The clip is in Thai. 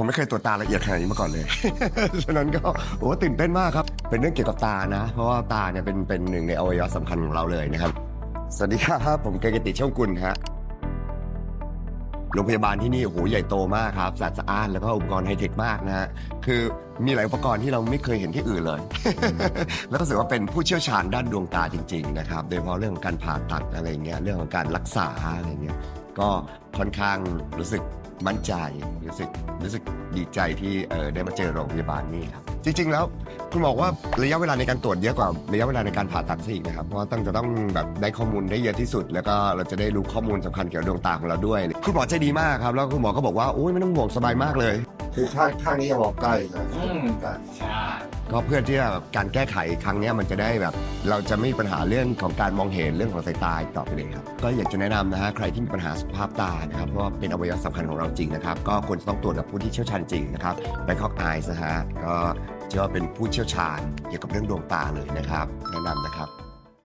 ผมไม่เคยตรวจตาละเอียดขนาดนี้มาก่อนเลย ฉะนั้นก็โอ้ตื่นเต้นมากครับ เป็นเรื่องเกี่ยวกับตานะ เพราะว่าตาเนี่ยเป็นเป็นหนึ่งในอวัยวะสำคัญของเราเลยนะครับ สวัสดีครับ ผมเกยรติช่องกุลฮะ โรงพยาบาลที่นี่โอ้โหใหญ่โตมากครับสะอาดสะอ้านแล้วก็อุปกรณ์ไฮเทคมากนะฮะ คือมีหลายอุปกรณ์ที่เราไม่เคยเห็นที่อื่นเลย แล้วก็รู้สึกว่าเป็นผู้เชี่ยวชาญด้านดวงตาจริง ๆ นะครับ โดยเฉพาะเรื่องของการผ่าตัดอะไรเงี้ย เรื่องของการรักษาอะไรเงี้ย ก็ค่อนข้างรู้สึก มั่นใจรู้สึกรู้สึกดีใจที่เออได้มาเจอโรงพยาบาลนี่ครับ จริง ๆ แล้วคุณบอกว่าระยะเวลาในการตรวจเยอะกว่าระยะเวลาในการผ่าตัดซะอีกนะครับ เพราะว่าต้องจะต้องแบบได้ข้อมูลได้เยอะที่สุด แล้วก็เราจะได้รู้ข้อมูลสำคัญเกี่ยวกับดวงตาของเราด้วย คุณหมอใจดีมากครับ แล้วคุณหมอก็บอกว่าโอ้ยไม่ต้องห่วงสบายมากเลย คือข้างข้างนี้ยังมองใกล้นะอืม ใกล้ ใช่ ก็เพื่อที่จะแบบการแก้ไขครั้งเนี้ยมันจะได้แบบ เราจะไม่มีปัญหาเรื่องของการมองเห็นเรื่องของสายตาอีกต่อไปเลยครับก็อยากจะแนะนำนะฮะใครที่มีปัญหาสุขภาพตานะครับเพราะว่าเป็นอวัยวะสำคัญของเราจริงนะครับก็ควรจะต้องตรวจกับผู้ที่เชี่ยวชาญจริงนะครับไบคอกไอส์นะฮะก็เชื่อว่าเป็นผู้เชี่ยวชาญเกี่ยวกับเรื่องดวงตาเลยนะครับ แนะนำนะครับ